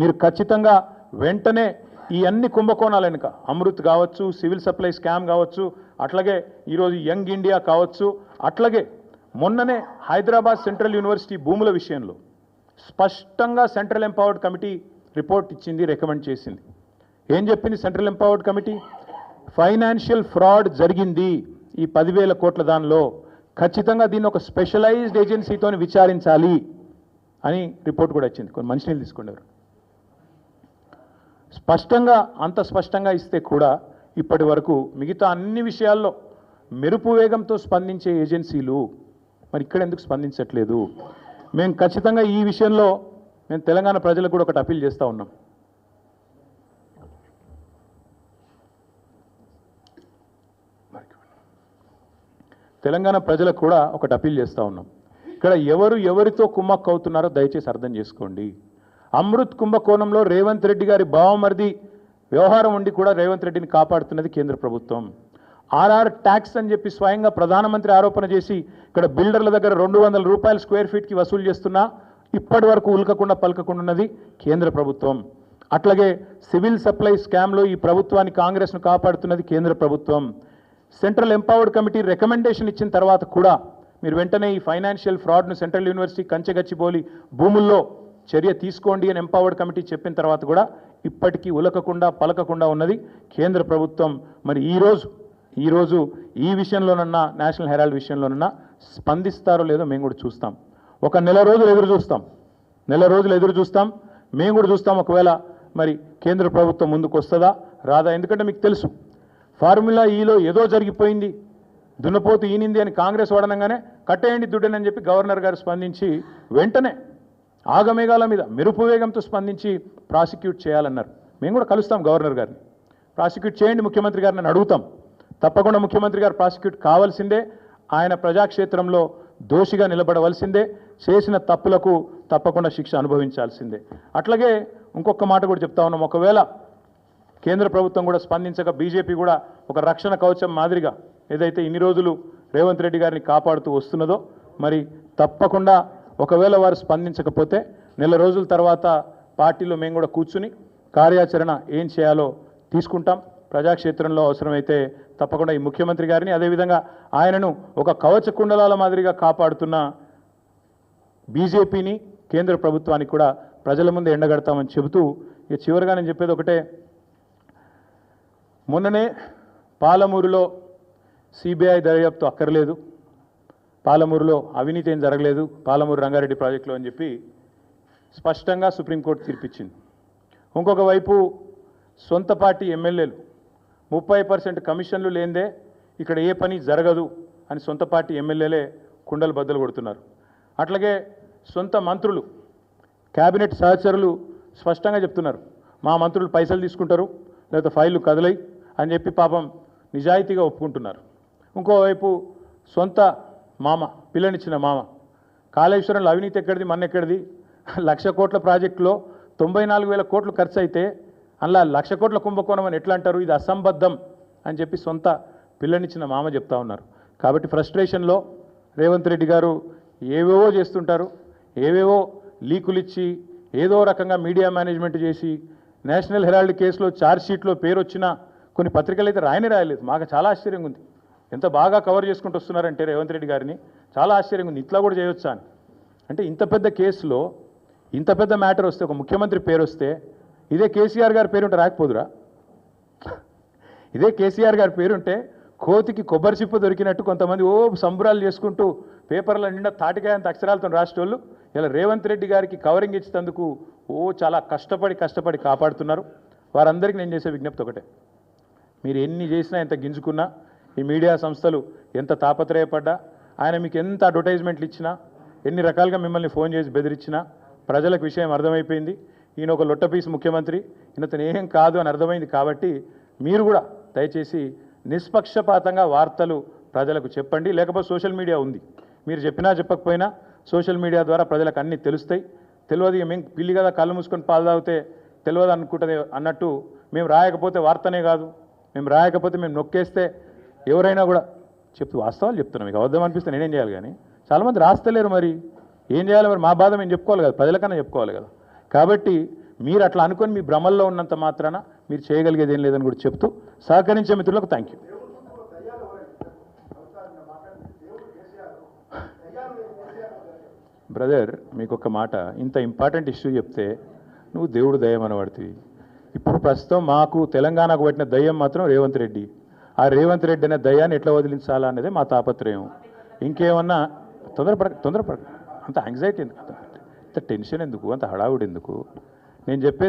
మీరు ఖచ్చితంగా వెంటనే ఈ అన్ని కుంభకోణాలు వెనుక అమృత్ కావచ్చు సివిల్ సప్లై స్కామ్ కావచ్చు అట్లాగే ఈరోజు యంగ్ ఇండియా కావచ్చు అట్లాగే మొన్ననే హైదరాబాద్ సెంట్రల్ యూనివర్సిటీ భూముల విషయంలో స్పష్టంగా సెంట్రల్ ఎంపవర్డ్ కమిటీ రిపోర్ట్ ఇచ్చింది రికమెండ్ చేసింది. ఏం చెప్పింది central empowered committee? Financial fraud జరిగింది ఈ పదివేల కోట్ల దానిలో. ఖచ్చితంగా దీన్ని ఒక స్పెషలైజ్డ్ ఏజెన్సీతో విచారించాలి అని రిపోర్ట్ కూడా ఇచ్చింది. కొన్ని మంచినీళ్ళు తీసుకునేవారు. స్పష్టంగా అంత స్పష్టంగా ఇస్తే కూడా ఇప్పటి వరకు మిగతా అన్ని విషయాల్లో మెరుపు వేగంతో స్పందించే ఏజెన్సీలు మరి ఇక్కడ ఎందుకు స్పందించట్లేదు? మేము ఖచ్చితంగా ఈ విషయంలో మేము తెలంగాణ ప్రజలకు కూడా ఒకటి అప్పీల్ చేస్తూ ఉన్నాం. తెలంగాణ ప్రజలకు కూడా ఒకటి అప్పీల్ చేస్తూ ఉన్నాం. ఇక్కడ ఎవరు ఎవరితో కుమ్మక్కు అవుతున్నారో దయచేసి అర్థం చేసుకోండి. అమృత్ కుంభకోణంలో రేవంత్ రెడ్డి గారి బావమరిది వ్యవహారం ఉండి కూడా రేవంత్ రెడ్డిని కాపాడుతున్నది కేంద్ర ప్రభుత్వం. ఆర్ఆర్ ట్యాక్స్ అని చెప్పి స్వయంగా ప్రధానమంత్రి ఆరోపణ చేసి ఇక్కడ బిల్డర్ల దగ్గర రెండు వందల రూపాయలు స్క్వేర్ ఫీట్కి వసూలు చేస్తున్నా ఇప్పటి వరకు ఉల్కకుండా పలకకుండా ఉన్నది కేంద్ర ప్రభుత్వం. అట్లాగే సివిల్ సప్లై స్కామ్లో ఈ ప్రభుత్వాన్ని కాంగ్రెస్ను కాపాడుతున్నది కేంద్ర ప్రభుత్వం. సెంట్రల్ ఎంపవర్డ్ కమిటీ రికమెండేషన్ ఇచ్చిన తర్వాత కూడా మీరు వెంటనే ఈ ఫైనాన్షియల్ ఫ్రాడ్ను సెంట్రల్ యూనివర్సిటీ కంచెగచ్చిబోలి భూముల్లో చర్య తీసుకోండి అని ఎంపవర్డ్ కమిటీ చెప్పిన తర్వాత కూడా ఇప్పటికీ ఉలకకుండా పలకకుండా ఉన్నది కేంద్ర ప్రభుత్వం. మరి ఈరోజు ఈరోజు ఈ విషయంలోనన్నా నేషనల్ హెరాల్డ్ విషయంలోనన్నా స్పందిస్తారో లేదో మేము కూడా చూస్తాం. ఒక నెల రోజులు ఎదురు చూస్తాం. నెల రోజులు ఎదురు చూస్తాం. మేము కూడా చూస్తాం ఒకవేళ మరి కేంద్ర ప్రభుత్వం ముందుకు వస్తుందా రాదా? ఎందుకంటే మీకు తెలుసు ఫార్ములా ఈలో ఏదో జరిగిపోయింది. దున్నపోతు ఈనింది అని కాంగ్రెస్ వాడనంగానే కట్టేయండి దుడ్డనని చెప్పి గవర్నర్ గారు స్పందించి వెంటనే ఆగమేఘాల మీద మెరుపు వేగంతో స్పందించి ప్రాసిక్యూట్ చేయాలన్నారు. మేము కూడా కలుస్తాం గవర్నర్ గారిని. ప్రాసిక్యూట్ చేయండి ముఖ్యమంత్రి గారిని అడుగుతాం. తప్పకుండా ముఖ్యమంత్రి గారు ప్రాసిక్యూట్ కావాల్సిందే. ఆయన ప్రజాక్షేత్రంలో దోషిగా నిలబడవలసిందే. చేసిన తప్పులకు తప్పకుండా శిక్ష అనుభవించాల్సిందే. అట్లాగే ఇంకొక మాట కూడా చెప్తా ఉన్నాం. ఒకవేళ కేంద్ర ప్రభుత్వం కూడా స్పందించక బీజేపీ కూడా ఒక రక్షణ కవచం మాదిరిగా ఏదైతే ఇన్ని రోజులు రేవంత్ రెడ్డి గారిని కాపాడుతూ వస్తున్నదో మరి తప్పకుండా ఒకవేళ వారు స్పందించకపోతే నెల రోజుల తర్వాత పార్టీలో మేము కూడా కూర్చుని కార్యాచరణ ఏం చేయాలో తీసుకుంటాం. ప్రజాక్షేత్రంలో అవసరమైతే తప్పకుండా ఈ ముఖ్యమంత్రి గారిని అదేవిధంగా ఆయనను ఒక కవచ కుండలాల మాదిరిగా కాపాడుతున్న బీజేపీని కేంద్ర ప్రభుత్వానికి కూడా ప్రజల ముందు ఎండగడతామని చెబుతూ ఇక చివరిగా నేను చెప్పేది ఒకటే. మొన్ననే పాలమూరులో సిబిఐ దర్యాప్తు అక్కర్లేదు. పాలమూరులో అవినీతి ఏం జరగలేదు పాలమూరు రంగారెడ్డి ప్రాజెక్టులో అని చెప్పి స్పష్టంగా సుప్రీంకోర్టు తీర్పిచ్చింది. ఇంకొక వైపు సొంత పార్టీ ఎమ్మెల్యేలు ముప్పై పర్సెంట్ కమిషన్లు లేందే ఇక్కడ ఏ పని జరగదు అని సొంత పార్టీ ఎమ్మెల్యేలే కుండలు బద్దలు కొడుతున్నారు. అట్లాగే సొంత మంత్రులు కేబినెట్ సహచరులు స్పష్టంగా చెప్తున్నారు. మా మంత్రులు పైసలు తీసుకుంటారు లేకపోతే ఫైళ్ళు కదలై అని చెప్పి పాపం నిజాయితీగా ఒప్పుకుంటున్నారు. ఇంకోవైపు సొంత మామ పిల్లనిచ్చిన మామ. కాళేశ్వరంలో అవినీతి ఎక్కడిది మన ఎక్కడిది? లక్ష కోట్ల ప్రాజెక్టులో తొంభై నాలుగు వేల కోట్లు ఖర్చు అయితే అందులో లక్ష కోట్ల కుంభకోణం అని ఎట్లా అంటారు ఇది అసంబద్ధం అని చెప్పి సొంత పిల్లనిచ్చిన మామ చెప్తా ఉన్నారు. కాబట్టి ఫ్రస్ట్రేషన్లో రేవంత్ రెడ్డి గారు ఏవేవో చేస్తుంటారు ఏవేవో లీకులు ఇచ్చి ఏదో రకంగా మీడియా మేనేజ్మెంట్ చేసి నేషనల్ హెరాల్డ్ కేసులో ఛార్జ్ షీట్లో పేరు వచ్చిన కొన్ని పత్రికలు అయితే రాయని రాయలేదు. మాకు చాలా ఆశ్చర్యంగా ఉంది. ఎంత బాగా కవర్ చేసుకుంటూ వస్తున్నారంటే రేవంత్ రెడ్డి గారిని చాలా ఆశ్చర్యంగా ఉంది. ఇట్లా కూడా చేయొచ్చా అని. అంటే ఇంత పెద్ద కేసులో ఇంత పెద్ద మ్యాటర్ వస్తే ఒక ముఖ్యమంత్రి పేరు వస్తే ఇదే కేసీఆర్ గారి పేరుంటే రాకపోదురా? ఇదే కేసీఆర్ గారి పేరుంటే కోతికి కొబ్బరి చిప్ప దొరికినట్టు కొంతమంది ఓ సంబరాలు చేసుకుంటూ పేపర్ల నిండా తాటికాయ అంత అక్షరాలతో రాసేటోళ్ళు ఇలా రేవంత్ రెడ్డి గారికి కవరింగ్ ఇచ్చినందుకు ఓ చాలా కష్టపడి కష్టపడి కాపాడుతున్నారు. వారందరికీ నేను చేసే విజ్ఞప్తి ఒకటే. మీరు ఎన్ని చేసినా ఎంత గింజుకున్నా ఈ మీడియా సంస్థలు ఎంత తాపత్రయపడ్డా ఆయన మీకు ఎంత అడ్వర్టైజ్మెంట్లు ఇచ్చినా ఎన్ని రకాలుగా మిమ్మల్ని ఫోన్ చేసి బెదిరించినా ప్రజలకు విషయం అర్థమైపోయింది. ఈయన ఒక లొట్టపీస్ ముఖ్యమంత్రి ఈయనతను ఏం కాదు అని అర్థమైంది కాబట్టి మీరు కూడా దయచేసి నిష్పక్షపాతంగా వార్తలు ప్రజలకు చెప్పండి. లేకపోతే సోషల్ మీడియా ఉంది. మీరు చెప్పినా చెప్పకపోయినా సోషల్ మీడియా ద్వారా ప్రజలకు అన్నీ తెలుస్తాయి. తెలియదు మేము పిల్లి కదా కళ్ళు మూసుకొని పాలు తాగితే తెలియదు అనుకుంటుంది అన్నట్టు మేము రాయకపోతే వార్తనే కాదు. మేము రాయకపోతే మేము నొక్కేస్తే ఎవరైనా కూడా చెప్తూ వాస్తవాలు చెప్తున్నాం మీకు అబద్ధం అనిపిస్తే నేనేం చేయాలి కానీ చాలామంది రాస్తలేరు మరి. ఏం చేయాలి మరి? మా బాధ మేము చెప్పుకోవాలి కదా ప్రజలకన్నా చెప్పుకోవాలి కదా. కాబట్టి మీరు అట్లా అనుకొని మీ భ్రమల్లో ఉన్నంత మాత్రాన మీరు చేయగలిగేది ఏం లేదని కూడా చెప్తూ సహకరించే మిత్రులకు థ్యాంక్ యూ బ్రదర్ మీకు ఒక మాట ఇంత ఇంపార్టెంట్ ఇష్యూ చెప్తే నువ్వు దేవుడు దయ్యం అనబడుతుంది ఇప్పుడు ప్రస్తుతం మాకు తెలంగాణకు పట్టిన దయ్యం మాత్రం రేవంత్ రెడ్డి. ఆ రేవంత్ రెడ్డి అనే దయాన్ని ఎట్లా వదిలించాలా అనేది మా తాపత్రయం. ఇంకేమన్నా తొందరపడ తొందరపడ అంత యాంగ్జైటీ ఎందుకు? అంత టెన్షన్ ఎందుకు? అంత హడావుడి ఎందుకు నేను చెప్పేది